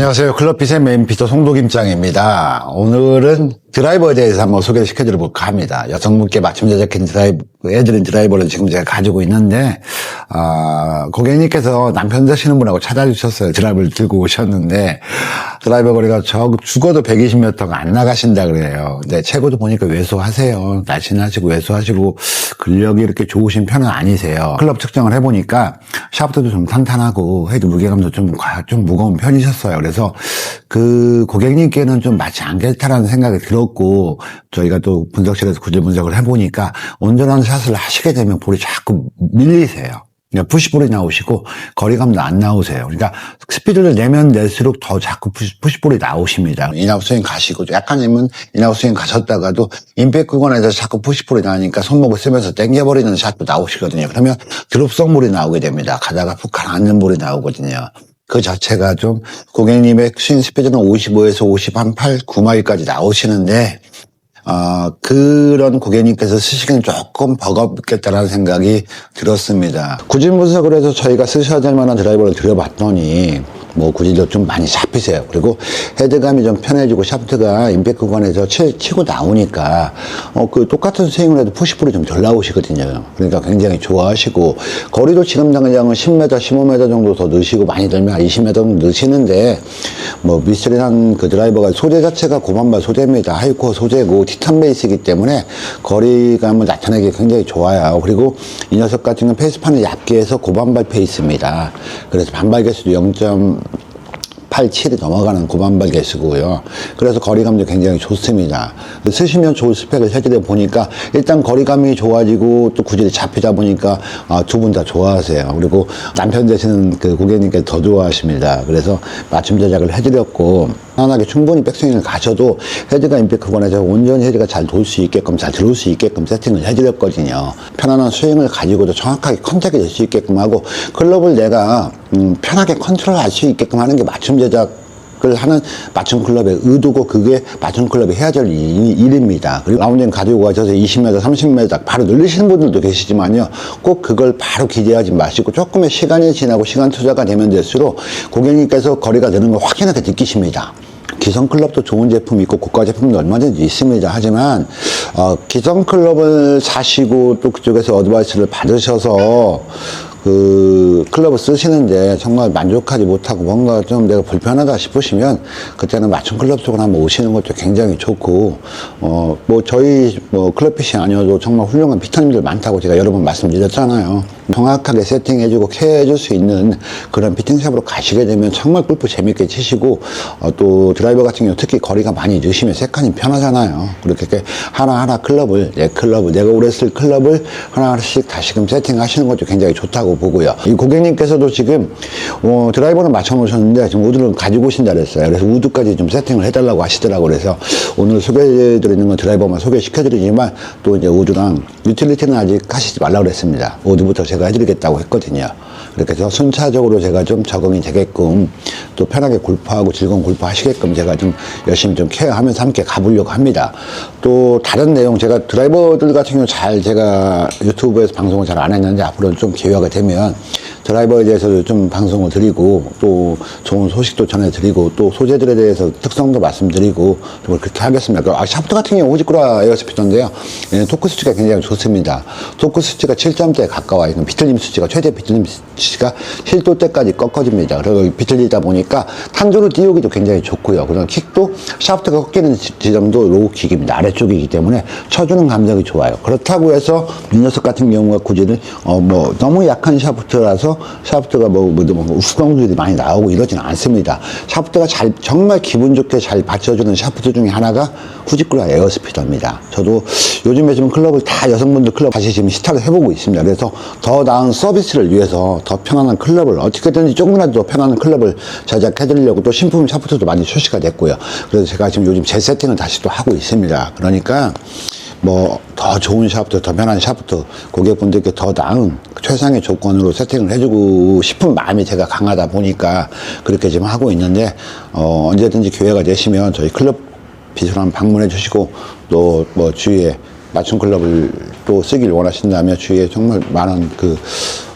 안녕하세요. 클럽핏의 메인 피터 송도김장입니다. 오늘은 드라이버에 대해서 한번 소개를 시켜드려볼까 합니다. 여성분께 맞춤 제작한 드라이 버, 애들은 드라이버를 지금 제가 가지고 있는데, 아, 고객님께서 남편 되시는 분하고 찾아주셨어요. 드라이버를 들고 오셨는데, 드라이버 거리가 저 죽어도 120m가 안 나가신다 그래요. 근데 최고도 보니까 외소하세요. 날씬하시고 외소하시고 근력이 이렇게 좋으신 편은 아니세요. 클럽 측정을 해보니까 샤프트도 좀 탄탄하고 헤드 무게감도 좀, 과- 좀 무거운 편이셨어요. 그래서 그 고객님께는 좀 맞지 않겠다라는 생각이 들었고 저희가 또 분석실에서 구질 분석을 해보니까 온전한 샷을 하시게 되면 볼이 자꾸 밀리세요. 그러니까 푸시볼이 나오시고 거리감도 안 나오세요. 그러니까 스피드를 내면 낼수록 더 자꾸 푸시, 푸시 볼이 나오십니다. 인아웃 스윙 가시고 약간이면 인아웃 스윙 가셨다가도 임팩 구간에서 자꾸 푸시볼이 나니까 손목을 쓰면서 당겨버리는 샷도 나오시거든요. 그러면 드롭성 볼이 나오게 됩니다. 가다가 푹 가라앉는 볼이 나오거든요. 그 자체가 좀 고객님의 스윙 스피드는 55에서 50 한 8, 9마일까지 나오시는데 어, 그런 고객님께서 쓰시기는 조금 버겁겠다라는 생각이 들었습니다. 구질 분석을 해서 저희가 쓰셔야 될 만한 드라이버를 드려봤더니 뭐 구질도 좀 많이 잡히세요. 그리고 헤드감이 좀 편해지고 샤프트가 임팩 구간에서 치, 치고 나오니까 어, 그 똑같은 스윙을 해도 푸시볼이 좀 덜 나오시거든요. 그러니까 굉장히 좋아하시고 거리도 지금 당장은 10m, 15m 정도 더 넣으시고 많이 들면 20m 정도 넣으시는데 뭐 미스터리한 그 드라이버가 소재 자체가 고반발 소재입니다. 하이코어 소재고 티탄 베이스이기 때문에 거리감을 나타내기 굉장히 좋아요. 그리고 이 녀석 같은 경우는 페이스판을 얇게 해서 고반발 페이스입니다. 그래서 반발 개수도 0. 87이 넘어가는 고반발 개수고요. 그래서 거리감도 굉장히 좋습니다. 쓰시면 좋을 스펙을 해드려 보니까 일단 거리감이 좋아지고 또 구질이 잡히다 보니까 아, 두분 다 좋아하세요. 그리고 남편 되시는 그 고객님께 더 좋아하십니다. 그래서 맞춤 제작을 해드렸고 편안하게 충분히 백스윙을 가셔도 헤드가 임팩 구간에서 온전히 헤드가 잘 돌 수 있게끔 잘 들어올 수 있게끔 세팅을 해드렸거든요. 편안한 스윙을 가지고도 정확하게 컨택이 될 수 있게끔 하고 클럽을 내가 음, 편하게 컨트롤할 수 있게끔 하는 게 맞춤 제작 을 하는 맞춤 클럽의 의도고 그게 맞춤 클럽이 해야 될 일- 일입니다. 그리고 라운딩 가지고 가셔서 20m, 30m 바로 늘리시는 분들도 계시지만요. 꼭 그걸 바로 기대하지 마시고 조금의 시간이 지나고 시간 투자가 되면 될수록 고객님께서 거리가 느는 걸 확연하게 느끼십니다. 기성 클럽도 좋은 제품이 있고 고가 제품도 얼마든지 있습니다. 하지만 어, 기성 클럽을 사시고 또 그쪽에서 어드바이스를 받으셔서 그 클럽을 쓰시는데 정말 만족하지 못하고 뭔가 좀 내가 불편하다 싶으시면 그때는 맞춤 클럽 쪽으로 한번 오시는 것도 굉장히 좋고 어 뭐 저희 뭐 클럽핏이 아니어도 정말 훌륭한 피터님들 많다고 제가 여러 번 말씀드렸잖아요. 정확하게 세팅해주고 케어해줄 수 있는 그런 피팅샵으로 가시게 되면 정말 골프 재밌게 치시고 어, 또 드라이버 같은 경우 특히 거리가 많이 늦으면 세칸이 편하잖아요. 그렇게 하나하나 클럽을 내 클럽을 내가 오래 쓸 클럽을 하나하나씩 다시금 세팅하시는 것도 굉장히 좋다고 보고요. 이 고객님께서도 지금 어, 드라이버는 맞춰 놓으셨는데 지금 우드를 가지고 오신다 그랬어요. 그래서 우드까지 좀 세팅을 해달라고 하시더라고 그래서 오늘 소개해드리는 건 드라이버만 소개시켜드리지만 또 이제 우드랑 유틸리티는 아직 하시지 말라고 그랬습니다. 우드부터 제가 해드리겠다고 했거든요. 그렇게 해서 순차적으로 제가 좀 적응이 되게끔 또 편하게 골프하고 즐거운 골프 하시게끔 제가 좀 열심히 좀 케어하면서 함께 가보려고 합니다. 또 다른 내용 제가 드라이버들 같은 경우 잘 제가 유튜브에서 방송을 잘 안 했는데 앞으로는 좀 기회가 되면 드라이버에 대해서도 좀 방송을 드리고 또 좋은 소식도 전해드리고 또 소재들에 대해서 특성도 말씀드리고 좀 그렇게 하겠습니다. 그, 아, 샤프트 같은 경우 호지꾸라 에어 스피터인데요. 얘는 토크 수치가 굉장히 좋습니다. 토크 수치가 7점대에 가까워요. 비틀림 수치가 최대 비틀림 수치가 7도 때까지 꺾어집니다. 그리고 비틀리다 보니까 탄조를 띄우기도 굉장히 좋고요. 그리고 킥도 샤프트가 꺾이는 지- 지점도 로우 킥입니다. 아래쪽이기 때문에 쳐주는 감정이 좋아요. 그렇다고 해서 이 녀석 같은 경우가 구질은 어뭐 너무 약한 샤프트라서 샤프트가 뭐, 뭐, 뭐 후광들이 많이 나오고 이러지는 않습니다. 샤프트가 잘 정말 기분 좋게 잘 받쳐주는 샤프트 중에 하나가 후지꾸라 에어스피더입니다. 저도 요즘에 지금 클럽을 다 여성분들 클럽 다시 지금 시타를 해보고 있습니다. 그래서 더 나은 서비스를 위해서 더 편안한 클럽을 어떻게든지 조금이라도 더 편안한 클럽을 제작해드리려고 또 신품 샤프트도 많이 출시가 됐고요. 그래서 제가 지금 요즘 재세팅을 다시 또 하고 있습니다. 그러니까 뭐 더 좋은 샤프트, 더 편한 샤프트, 고객분들께 더 나은 최상의 조건으로 세팅을 해주고 싶은 마음이 제가 강하다 보니까 그렇게 지금 하고 있는데 어, 언제든지 기회가 되시면 저희 클럽 한번 방문해 주시고 또 뭐 주위에 맞춤 클럽을 또 쓰길 원하신다면 주위에 정말 많은 그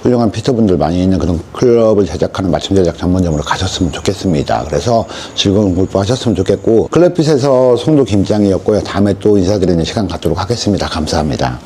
훌륭한 피터분들 많이 있는 그런 클럽을 제작하는 맞춤 제작 전문점으로 가셨으면 좋겠습니다. 그래서 즐거운 공부하셨으면 좋겠고 클럽핏에서 송도 김장이었고요. 다음에 또 인사드리는 시간 갖도록 하겠습니다. 감사합니다.